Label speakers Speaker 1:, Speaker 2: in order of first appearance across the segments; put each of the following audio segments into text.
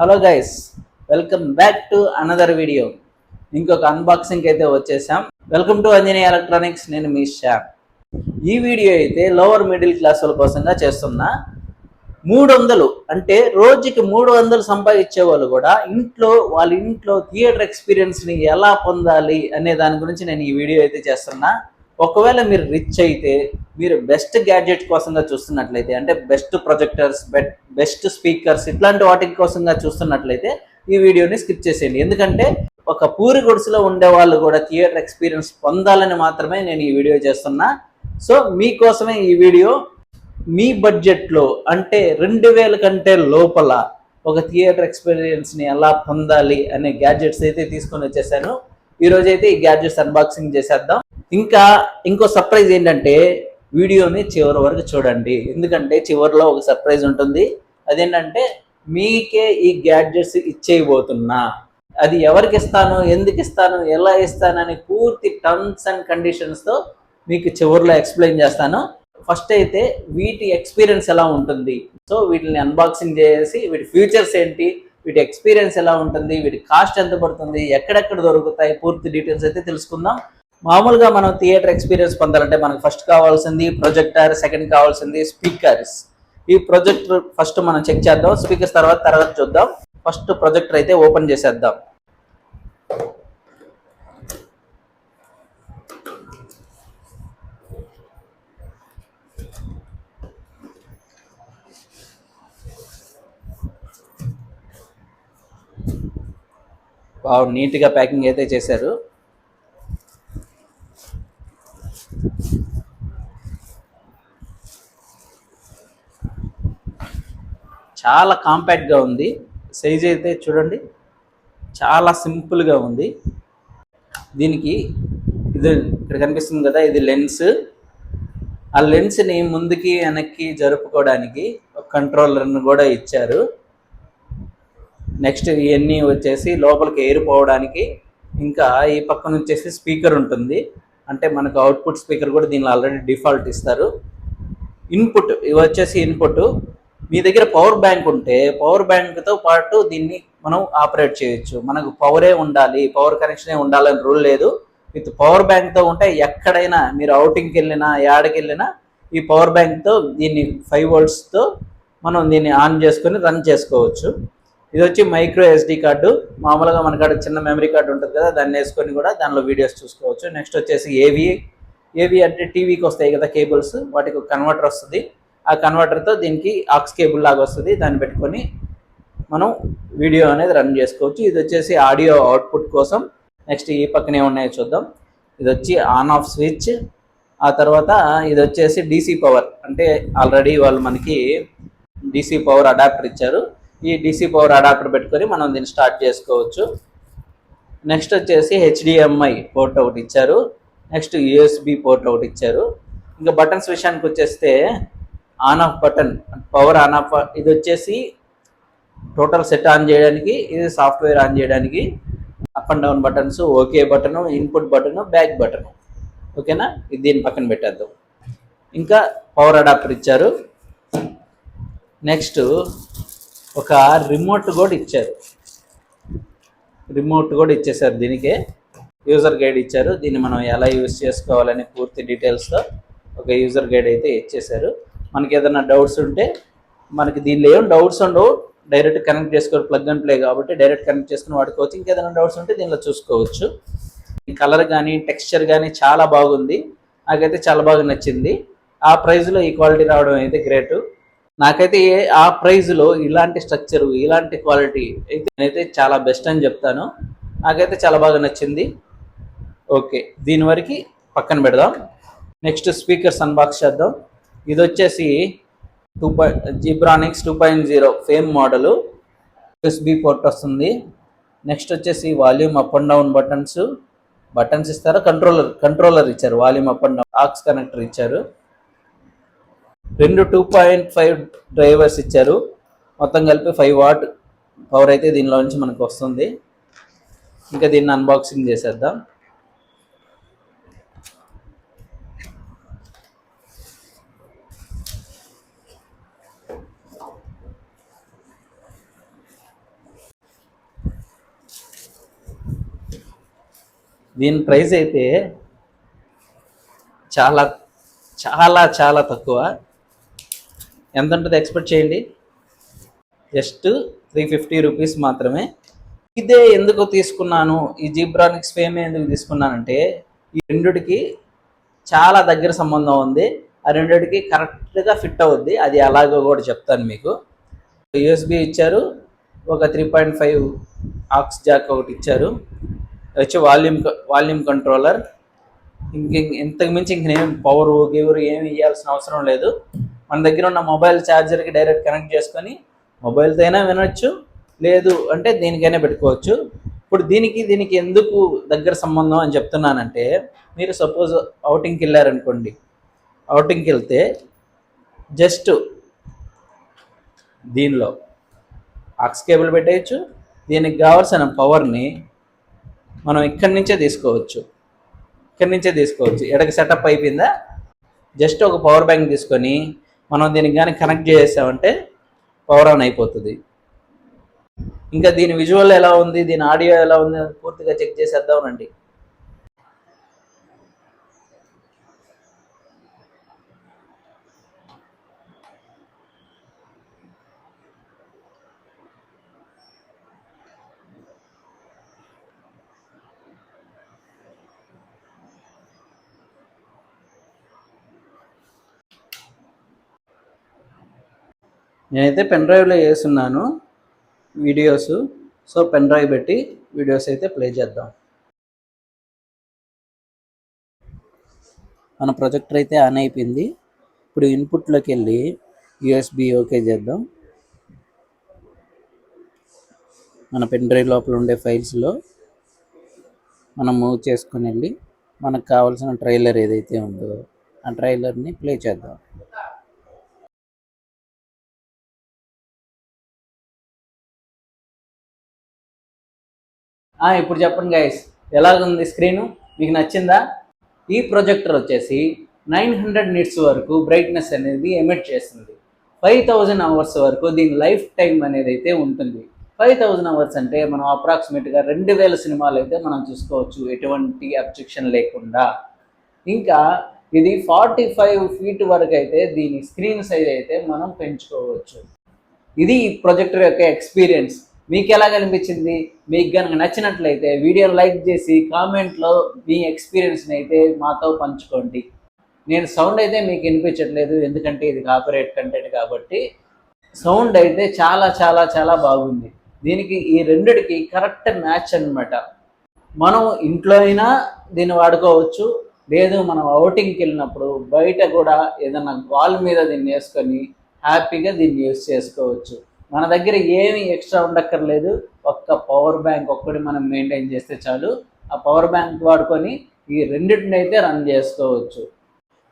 Speaker 1: Hello guys welcome back to another video. ఇంకొక unboxing అయితే వచ్చేసాం. వెల్కమ్ టు అంజనీ ఎలక్ట్రానిక్స్ నేను మీ శ్యామ్. ఈ వీడియో అయితే లోవర్ మిడిల్ క్లాస్ వాళ్ళ కోసంగా చేస్తున్నా. మూడు వందలు అంటే రోజుకి మూడు వందలు సంపాదించే వాళ్ళు కూడా ఇంట్లో వాళ్ళ ఇంట్లో థియేటర్ ఎక్స్పీరియన్స్ని ఎలా పొందాలి అనే దాని గురించి నేను ఈ వీడియో అయితే చేస్తున్నా. ఒకవేళ మీరు రిచ్ అయితే మీరు బెస్ట్ గ్యాడ్జెట్ కోసంగా చూస్తున్నట్లయితే అంటే బెస్ట్ ప్రొజెక్టర్స్ బెస్ట్ స్పీకర్స్ ఇట్లాంటి వాటి కోసంగా చూస్తున్నట్లయితే ఈ వీడియోని స్కిప్ చేసేయండి. ఎందుకంటే ఒక పూరి గుడిసెలో ఉండే వాళ్ళు కూడా థియేటర్ ఎక్స్పీరియన్స్ పొందాలని మాత్రమే నేను ఈ వీడియో చేస్తున్నా. సో మీకోసమే ఈ వీడియో మీ బడ్జెట్లో అంటే రెండు వేల కంటే లోపల ఒక థియేటర్ ఎక్స్పీరియన్స్ని ఎలా పొందాలి అనే గ్యాడ్జెట్స్ అయితే తీసుకొని వచ్చేసాను. ఈరోజు అయితే ఈ గ్యాడ్జెట్స్ అన్బాక్సింగ్ చేసేద్దాం. ఇంకా ఇంకో సర్ప్రైజ్ ఏంటంటే వీడియోని చివరి వరకు చూడండి. ఎందుకంటే చివరిలో ఒక సర్ప్రైజ్ ఉంటుంది. అదేంటంటే మీకే ఈ గ్యాడ్జెట్స్ ఇచ్చేయబోతున్నా. అది ఎవరికి ఇస్తాను ఎందుకు ఇస్తాను ఎలా ఇస్తానని పూర్తి టర్మ్స్ అండ్ కండిషన్స్తో మీకు చివరిలో ఎక్స్ప్లెయిన్ చేస్తాను. ఫస్ట్ అయితే వీటి ఎక్స్పీరియన్స్ ఎలా ఉంటుంది. సో వీటిని అన్బాక్సింగ్ చేసి వీటి ఫీచర్స్ ఏంటి వీటి ఎక్స్పీరియన్స్ ఎలా ఉంటుంది వీటి కాస్ట్ ఎంత పడుతుంది ఎక్కడెక్కడ దొరుకుతాయి పూర్తి డీటెయిల్స్ అయితే తెలుసుకుందాం. మామూలుగా మనం థియేటర్ ఎక్స్పీరియన్స్ పొందాలంటే మనకు ఫస్ట్ కావాల్సింది ప్రొజెక్టర్ సెకండ్ కావాల్సింది స్పీకర్స్ ఈ ప్రొజెక్టర్ ఫస్ట్ మనం చెక్ చేద్దాం స్పీకర్స్ తర్వాత తర్వాత చూద్దాం. ఫస్ట్ ప్రొజెక్టర్ అయితే ఓపెన్ చేసేద్దాం. బాగా నీట్గా ప్యాకింగ్ అయితే చేశారు. చాలా కాంపాక్ట్గా ఉంది. సైజ్ అయితే చూడండి. చాలా సింపుల్గా ఉంది. దీనికి ఇది ఇక్కడ కనిపిస్తుంది కదా ఇది లెన్స్. ఆ లెన్స్ని ముందుకి వెనక్కి జరుపుకోవడానికి ఒక కంట్రోలర్ని కూడా ఇచ్చారు. నెక్స్ట్ ఇవన్నీ వచ్చేసి లోపలికి ఎయిర్ పోవడానికి ఇంకా ఈ పక్కన వచ్చేసి స్పీకర్ ఉంటుంది. అంటే మనకు అవుట్పుట్ స్పీకర్ కూడా దీనిలో ఆల్రెడీ డిఫాల్ట్ ఇస్తారు. ఇన్పుట్ ఇవి వచ్చేసి ఇన్పుట్. మీ దగ్గర పవర్ బ్యాంక్ ఉంటే పవర్ బ్యాంక్తో పాటు దీన్ని మనం ఆపరేట్ చేయొచ్చు. మనకు పవరే ఉండాలి పవర్ కనెక్షనే ఉండాలని రూల్ లేదు. విత్ పవర్ బ్యాంక్తో ఉంటే ఎక్కడైనా మీరు అవుటింగ్కి వెళ్ళినా యాడకి వెళ్ళినా ఈ పవర్ బ్యాంక్తో దీన్ని ఫైవ్ వోల్ట్స్తో మనం దీన్ని ఆన్ చేసుకొని రన్ చేసుకోవచ్చు. ఇది వచ్చి మైక్రో ఎస్డి కార్డు మామూలుగా మన కాడ చిన్న మెమరీ కార్డు ఉంటుంది కదా దాన్ని వేసుకొని కూడా దానిలో వీడియోస్ చూసుకోవచ్చు. నెక్స్ట్ వచ్చేసి ఏవి ఏవి అంటే టీవీకి వస్తాయి కదా కేబుల్స్ వాటికి కన్వర్టర్ వస్తుంది. ఆ కన్వర్టర్తో దీనికి ఆక్స్ కేబుల్ లాగా వస్తుంది. దాన్ని పెట్టుకొని మనం వీడియో అనేది రన్ చేసుకోవచ్చు. ఇది వచ్చేసి ఆడియో అవుట్పుట్ కోసం. నెక్స్ట్ ఈ పక్కనే ఉన్నాయో చూద్దాం. ఇది వచ్చి ఆన్ ఆఫ్ స్విచ్ ఆ తర్వాత ఇది వచ్చేసి డీసీ పవర్ అంటే ఆల్రెడీ వాళ్ళు మనకి డీసీ పవర్ అడాప్టర్ ఇచ్చారు. ఈ డీసీ పవర్ అడాప్టర్ పెట్టుకొని మనం దీన్ని స్టార్ట్ చేసుకోవచ్చు. నెక్స్ట్ వచ్చేసి హెచ్డిఎంఐ పోర్ట్ ఒకటి ఇచ్చారు. నెక్స్ట్ యూఎస్బి పోర్ట్ ఒకటి ఇచ్చారు. ఇంకా బటన్స్ విషయానికి వచ్చేస్తే on off button power on off ఇది వచ్చేసి టోటల్ సెట్ ఆన్ చేయడానికి ఇది సాఫ్ట్వేర్ ఆన్ చేయడానికి up and down buttons okay button input button back button ఓకేనా ఇది దీని పక్కన పెట్టేద్దాం. ఇంకా పవర్ అడాప్టర్ ఇచ్చారు. నెక్స్ట్ ఒక రిమోట్ కూడా ఇచ్చారు. రిమోట్ కూడా ఇచ్చేసారు దీనికే. యూజర్ గైడ్ ఇచ్చారు. దీన్ని మనం ఎలా యూజ్ చేసుకోవాలని పూర్తి డీటెయిల్స్తో ఒక యూజర్ గైడ్ అయితే ఇచ్చేసారు. మనకి ఏదైనా డౌట్స్ ఉంటే మనకి దీనిలో ఏం డౌట్స్ ఉండవు. డైరెక్ట్ కనెక్ట్ చేసుకోవాలి ప్లగ్ అండ్ ప్లే కాబట్టి డైరెక్ట్ కనెక్ట్ చేసుకుని వాడుకోవచ్చు ఇంకేదైనా డౌట్స్ ఉంటే దీనిలో చూసుకోవచ్చు. కలర్ కానీ టెక్స్చర్ కానీ చాలా బాగుంది. నాకైతే చాలా బాగా నచ్చింది. ఆ ప్రైస్లో ఈ క్వాలిటీ రావడం అయితే గ్రేట్ నాకైతే ఆ ప్రైస్లో ఇలాంటి స్ట్రక్చర్ ఇలాంటి క్వాలిటీ అయితే నేనైతే చాలా బెస్ట్ అని చెప్తాను. నాకైతే చాలా బాగా నచ్చింది. ఓకే దీని వరకు పక్కన పెడదాం. నెక్స్ట్ స్పీకర్స్ అన్బాక్స్ చేద్దాం. ఇది వచ్చేసి two point Zebronics two point zero fame model USB port వస్తుంది. నెక్స్ట్ వచ్చేసి volume up and down buttons buttons ఇస్తారు? కంట్రోలర్ కంట్రోలర్ ఇచ్చారు. Volume up and down aux connector ఇచ్చారు. రెండు టూ పాయింట్ ఫైవ్ డ్రైవర్స్ ఇచ్చారు. మొత్తం కలిపి ఫైవ్ వాట్ పవర్ అయితే దీనిలో నుంచి మనకు వస్తుంది. ఇంకా దీన్ని అన్బాక్సింగ్ చేసేద్దాం. దీని ప్రైస్ అయితే చాలా చాలా చాలా తక్కువ. ఎంత ఉంటుంది ఎక్స్పెక్ట్ చేయండి. జస్ట్ త్రీ ఫిఫ్టీ రూపీస్ మాత్రమే. ఇదే ఎందుకు తీసుకున్నాను? ఈ జీబ్రానిక్స్ ఫేమే ఎందుకు తీసుకున్నానంటే ఈ రెండుకి చాలా దగ్గర సంబంధం ఉంది. ఆ రెండిటికి కరెక్ట్గా ఫిట్ అవుద్ది. అది అలాగో కూడా చెప్తాను మీకు. యూఎస్బి ఇచ్చారు. ఒక three point five aux jack ఒకటి ఇచ్చారు. వచ్చి వాల్యూమ్ వాల్యూమ్ కంట్రోలర్ ఇంక ఇంతకు మించి ఇంక నేను పవర్ గివరు ఏమి ఇవ్వాల్సిన అవసరం లేదు. మన దగ్గర ఉన్న మొబైల్ ఛార్జర్కి డైరెక్ట్ కనెక్ట్ చేసుకొని మొబైల్తో అయినా వినొచ్చు. లేదు అంటే దీనికైనా పెట్టుకోవచ్చు. ఇప్పుడు దీనికి దీనికి ఎందుకు దగ్గర సంబంధం అని చెప్తున్నానంటే మీరు సపోజ్ అవుటింగ్కి వెళ్ళారనుకోండి. అవుటింగ్కి వెళ్తే జస్ట్ దీనిలో ఆక్స్ కేబుల్ పెట్టేయచ్చు. దీనికి కావాల్సిన పవర్ని మనం ఇక్కడి నుంచే తీసుకోవచ్చు. ఇక్కడి నుంచే తీసుకోవచ్చు. ఎడకి సెటప్ అయిపోయిందా? జస్ట్ ఒక పవర్ బ్యాంక్ తీసుకొని మనం దీనికి కానీ కనెక్ట్ చేసామంటే పవర్ ఆన్ అయిపోతుంది. ఇంకా దీని విజువల్ ఎలా ఉంది? దీని ఆడియో ఎలా ఉంది? పూర్తిగా చెక్ చేసేద్దామనండి నేనైతే పెన్ డ్రైవ్లో వేస్తున్నాను వీడియోస్ సో పెన్ డ్రైవ్ పెట్టి వీడియోస్ అయితే ప్లే చేద్దాం. మన ప్రొజెక్టర్ అయితే ఆన్ అయిపోయింది. ఇప్పుడు ఇన్పుట్లోకి వెళ్ళి యూఎస్బి ఓకే చేద్దాం. మన పెన్ డ్రైవ్ లోపల ఉండే ఫైల్స్లో మనం మూవ్ చేసుకుని వెళ్ళి మనకు కావాల్సిన ట్రైలర్ ఏదైతే ఉందో ఆ ట్రైలర్ని ప్లే చేద్దాం. ఇప్పుడు చెప్పండి గైస్ ఎలాగుంది స్క్రీను మీకు నచ్చిందా? ఈ ప్రొజెక్టర్ వచ్చేసి నైన్ హండ్రెడ్ నిట్స్ వరకు బ్రైట్నెస్ అనేది ఎమిట్ చేస్తుంది. ఫైవ్ థౌజండ్ అవర్స్ వరకు దీని లైఫ్ టైం అనేది అయితే ఉంటుంది. ఫైవ్ థౌజండ్ అవర్స్ అంటే మనం అప్రాక్సిమేట్గా రెండు వేల సినిమాలు అయితే మనం చూసుకోవచ్చు. ఎటువంటి అబ్జెక్షన్ లేకుండా. ఇంకా ఇది ఫార్టీ ఫైవ్ ఫీట్ వరకు అయితే దీని స్క్రీన్ సైజ్ అయితే మనం పెంచుకోవచ్చు. ఇది ఈ ప్రొజెక్టర్ యొక్క ఎక్స్పీరియన్స్ మీకు ఎలా కనిపించింది మీకు కనుక నచ్చినట్లయితే వీడియోని లైక్ చేసి కామెంట్లో మీ ఎక్స్పీరియన్స్ని అయితే మాతో పంచుకోండి. నేను సౌండ్ అయితే మీకు వినిపించట్లేదు ఎందుకంటే ఇది కాపరేట్ కంటెంట్ కాబట్టి. సౌండ్ అయితే చాలా చాలా చాలా బాగుంది. దీనికి ఈ రెండిటికి కరెక్ట్ మ్యాచ్ అనమాట మనం ఇంట్లో అయినా దీన్ని వాడుకోవచ్చు. లేదు మనం అవుటింగ్కి వెళ్ళినప్పుడు బయట కూడా ఏదైనా గాల్ మీద దీన్ని వేసుకొని హ్యాపీగా దీన్ని యూస్ చేసుకోవచ్చు. మన దగ్గర ఏమి ఎక్స్ట్రా ఉండక్కర్లేదు. ఒక్క పవర్ బ్యాంక్ ఒక్కటి మనం మెయింటైన్ చేస్తే చాలు. ఆ పవర్ బ్యాంక్ వాడుకొని ఈ రెండింటిని అయితే రన్ చేసుకోవచ్చు.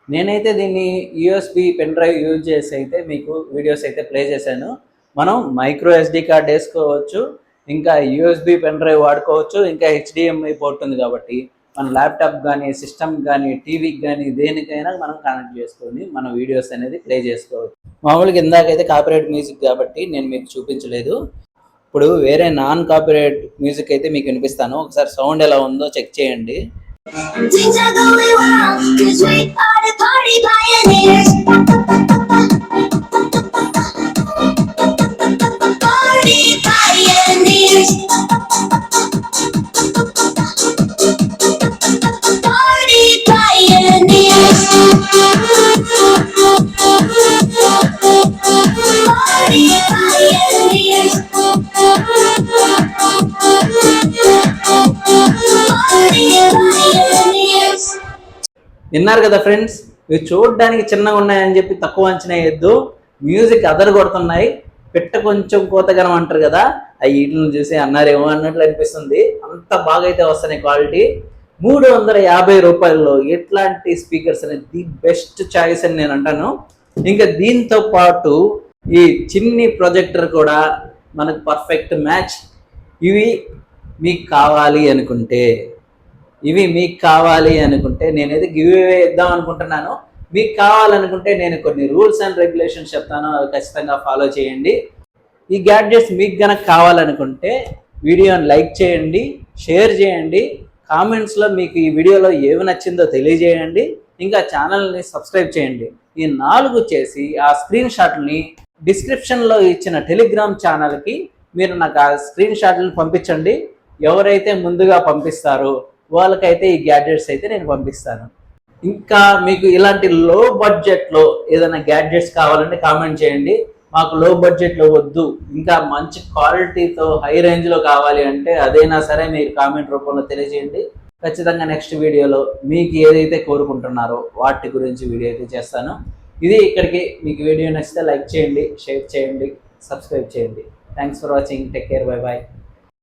Speaker 1: నేనైతే దీన్ని యూఎస్బి పెన్ డ్రైవ్ యూజ్ చేసి అయితే మీకు వీడియోస్ అయితే ప్లే చేశాను. మనం మైక్రో ఎస్డి కార్డ్ వేసుకోవచ్చు. ఇంకా యూఎస్బి పెన్ డ్రైవ్ వాడుకోవచ్చు. ఇంకా హెచ్డిఎంఐ పోర్ట్ ఉంది కాబట్టి మన ల్యాప్టాప్ కానీ సిస్టమ్ కానీ టీవీకి కానీ దేనికైనా మనం కనెక్ట్ చేసుకొని మన వీడియోస్ అనేది ప్లే చేసుకోవచ్చు. మామూలుగా ఇందాకైతే కాపీరైట్ మ్యూజిక్ కాబట్టి నేను మీకు చూపించలేదు. ఇప్పుడు వేరే నాన్ కాపీరైట్ మ్యూజిక్ అయితే మీకు వినిపిస్తాను. ఒకసారి సౌండ్ ఎలా ఉందో చెక్ చేయండి.
Speaker 2: Things are going wrong, cause we are the party pioneers.
Speaker 1: విన్నారు కదా ఫ్రెండ్స్ ఇవి చూడడానికి చిన్నగా ఉన్నాయని చెప్పి తక్కువ అంచనా వేయద్దు. మ్యూజిక్ అదరు కొడుతున్నాయి పిట్ట కొంచెం కోతగనం అంటారు కదా ఆ వీటిని చూసి అన్నారేమో అన్నట్లు అనిపిస్తుంది. అంత బాగా అయితే వస్తున్నాయి క్వాలిటీ మూడు వందల యాభై రూపాయల్లో ఎట్లాంటి స్పీకర్స్ అనేది ది బెస్ట్ చాయిస్ అని నేను అంటాను. ఇంకా దీంతో పాటు ఈ చిన్ని ప్రొజెక్టర్ కూడా మనకు పర్ఫెక్ట్ మ్యాచ్ ఇవి మీకు కావాలి అనుకుంటే ఇవి మీకు కావాలి అనుకుంటే నేనైతే గివ్ అవే ఇద్దాం అనుకుంటున్నాను. మీకు కావాలనుకుంటే నేను కొన్ని రూల్స్ అండ్ రెగ్యులేషన్స్ చెప్తాను. అవి ఖచ్చితంగా ఫాలో చేయండి. ఈ గ్యాడ్జెట్స్ మీకు గనక కావాలనుకుంటే వీడియోని లైక్ చేయండి షేర్ చేయండి కామెంట్స్లో మీకు ఈ వీడియోలో ఏమి నచ్చిందో తెలియజేయండి ఇంకా ఛానల్ని సబ్స్క్రైబ్ చేయండి. ఈ నాలుగు చేసి ఆ స్క్రీన్ షాట్ని డిస్క్రిప్షన్లో ఇచ్చిన టెలిగ్రామ్ ఛానల్కి మీరు నాకు ఆ స్క్రీన్ షాట్లను పంపించండి. ఎవరైతే ముందుగా పంపిస్తారో వాళ్ళకైతే ఈ గ్యాడ్జెట్స్ అయితే నేను పంపిస్తాను. ఇంకా మీకు ఇలాంటి లో బడ్జెట్లో ఏదైనా గ్యాడ్జెట్స్ కావాలంటే కామెంట్ చేయండి. మాకు లో బడ్జెట్లో వద్దు. ఇంకా మంచి క్వాలిటీతో హై రేంజ్లో కావాలి అంటే అదైనా సరే మీరు కామెంట్ రూపంలో తెలియజేయండి. ఖచ్చితంగా నెక్స్ట్ వీడియోలో మీకు ఏదైతే కోరుకుంటున్నారో వాటి గురించి వీడియో అయితే చేస్తాను. ఇది ఇక్కడికి మీకు వీడియో నచ్చితే లైక్ చేయండి షేర్ చేయండి సబ్స్క్రైబ్ చేయండి. Thanks for watching take care bye bye